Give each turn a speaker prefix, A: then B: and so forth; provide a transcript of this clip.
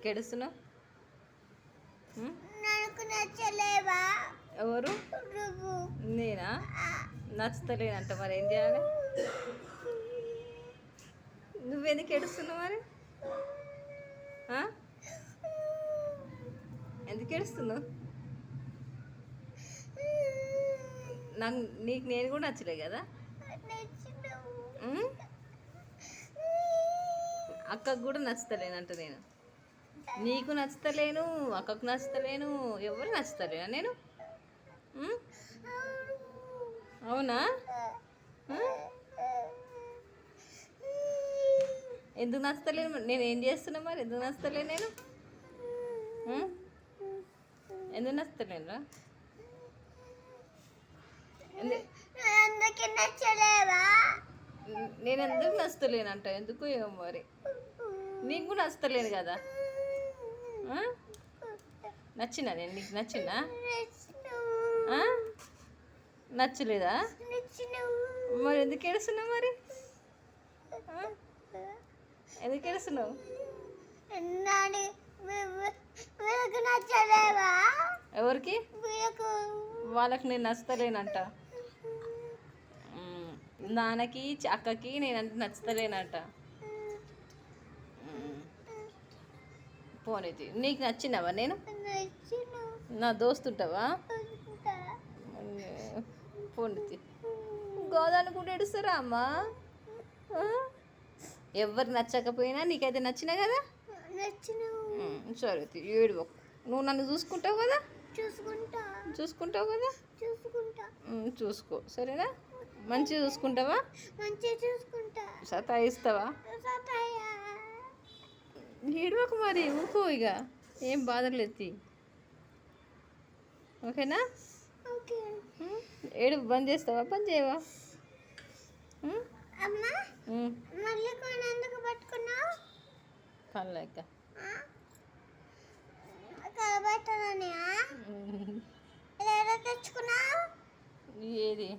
A: ఎందుకు ఏడుస్తున్నావు
B: నచ్చలేవా?
A: ఎవరు? నేనా? నచ్చుతలేనంట మరి ఏం చేయాలి? నువ్వెందుకు ఏడుస్తున్నావు మరి? ఎందుకు ఏడుస్తున్నావు? నాకు నీకు నేను కూడా నచ్చలే కదా? అక్కకు కూడా నచ్చుతలేనంట నేను. నీకు నచ్చుతలేను అక్కకు నచ్చుతలేను ఎవరు నచ్చుతలేనా నేను? అవునా? ఎందుకు నచ్చుతలేను? నేను ఏం చేస్తున్నా మరి? ఎందుకు నచ్చుతలేను నేను? ఎందుకు నచ్చుతలేను రా? నేను ఎందుకు నచ్చుతలేనంట? ఎందుకు ఏమో మరి? నీకు కూడా నచ్చుతలేను కదా? ఆ? నచ్చినా నేను నీకు ఆ? నచ్చలేదా? మరి ఎందుకు ఏడుస్తున్నావు మరి? ఎందుకు ఏడుస్తున్నావు?
B: నాని
A: ఎవరికి?
B: వీళ్ళకు.
A: నేను నచ్చుతలేనంట. మ్మ్. నాన్నకి అక్కకి నేనంటే నచ్చుతలేనంట. పోనీతి నీకు నచ్చినావా నేను? నా దోస్తుంటావా పోనీతి గోదాన్ని కూడా ఏడుస్తారా అమ్మా? ఎవరు నచ్చకపోయినా నీకైతే నచ్చినా కదా. సరే ఏడువకు నువ్వు నన్ను చూసుకుంటావు కదా?
B: చూసుకుంటా.
A: చూసుకుంటావు కదా?
B: చూసుకుంటా.
A: చూసుకో. సరేనా? మంచిగా చూసుకుంటావా?
B: మంచిగా చూసుకుంటా.
A: సతాయిస్తావా?
B: సతాయ.
A: ఏడవకు మరి ఊకో ఇక ఏం బాధలేదు తీ. ఓకేనా? ఏడు బంద్ చేస్తావా? బంద్ చేయవా? మ్మ్?
B: అమ్మ
A: మ్మ్.
B: మళ్ళీ కొని ఎందుకు పట్టుకున్నావు?
A: కళ్ళక
B: కలబెట్టనని
A: మ్మ్.
B: ఎలా తెచ్చుకున్నావు?
A: ఏది?